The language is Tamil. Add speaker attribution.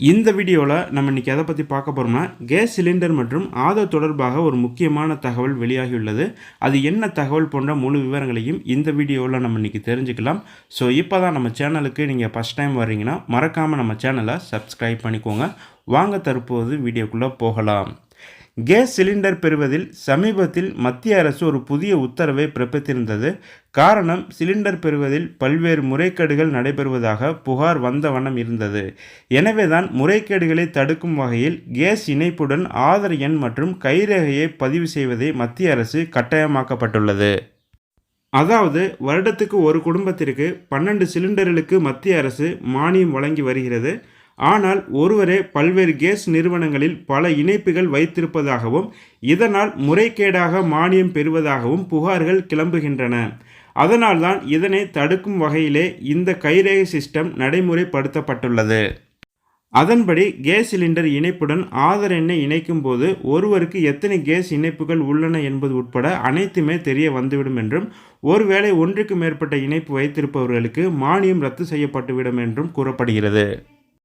Speaker 1: இந்த வீடியோவில் நம்ம இன்றைக்கி எதை பற்றி பார்க்க போகிறோம்னா கேஸ் சிலிண்டர் மற்றும் ஆதார் தொடர்பாக ஒரு முக்கியமான தகவல் வெளியாகியுள்ளது அது என்ன தகவல் போன்ற முழு விவரங்களையும் இந்த வீடியோவில் நம்ம இன்றைக்கி தெரிஞ்சுக்கலாம். ஸோ இப்போ தான் நம்ம சேனலுக்கு நீங்கள் ஃபஸ்ட் டைம் வர்றீங்கன்னா மறக்காமல் நம்ம சேனலை சப்ஸ்கிரைப் பண்ணிக்கோங்க. வாங்க தற்போது வீடியோக்குள்ளே போகலாம். கேஸ் சிலிண்டர் பெறுவதில் சமீபத்தில் மத்திய அரசு ஒரு புதிய உத்தரவை பிறப்பித்திருந்தது. காரணம் சிலிண்டர் பெறுவதில் பல்வேறு முறைகேடுகள் நடைபெறுவதாக புகார் வந்த வண்ணம் இருந்தது. எனவேதான் முறைகேடுகளை தடுக்கும் வகையில் கேஸ் இணைப்புடன் ஆதார் எண் மற்றும் கைரேகையை பதிவு செய்வதை மத்திய அரசு கட்டாயமாக்கப்பட்டுள்ளது. அதாவது வருடத்துக்கு ஒரு குடும்பத்திற்கு பன்னெண்டு சிலிண்டர்களுக்கு மத்திய அரசு மானியம் வழங்கி வருகிறது. ஆனால் ஒருவரே பல்வேறு கேஸ் நிறுவனங்களில் பல இணைப்புகள் வைத்திருப்பதாகவும் இதனால் முறைகேடாக மானியம் பெறுவதாகவும் புகார்கள் கிளம்புகின்றன. அதனால்தான் இதனை தடுக்கும் வகையிலே இந்த கைரேகை சிஸ்டம் நடைமுறைப்படுத்தப்பட்டுள்ளது. அதன்படி கேஸ் சிலிண்டர் இணைப்புடன் ஆதார் எண்ணை இணைக்கும் போது ஒருவருக்கு எத்தனை கேஸ் இணைப்புகள் உள்ளன என்பது உட்பட அனைத்துமே தெரிய வந்துவிடும் என்றும் ஒருவேளை ஒன்றுக்கு மேற்பட்ட இணைப்பு வைத்திருப்பவர்களுக்கு மானியம் ரத்து செய்யப்பட்டுவிடும் என்றும் கூறப்படுகிறது.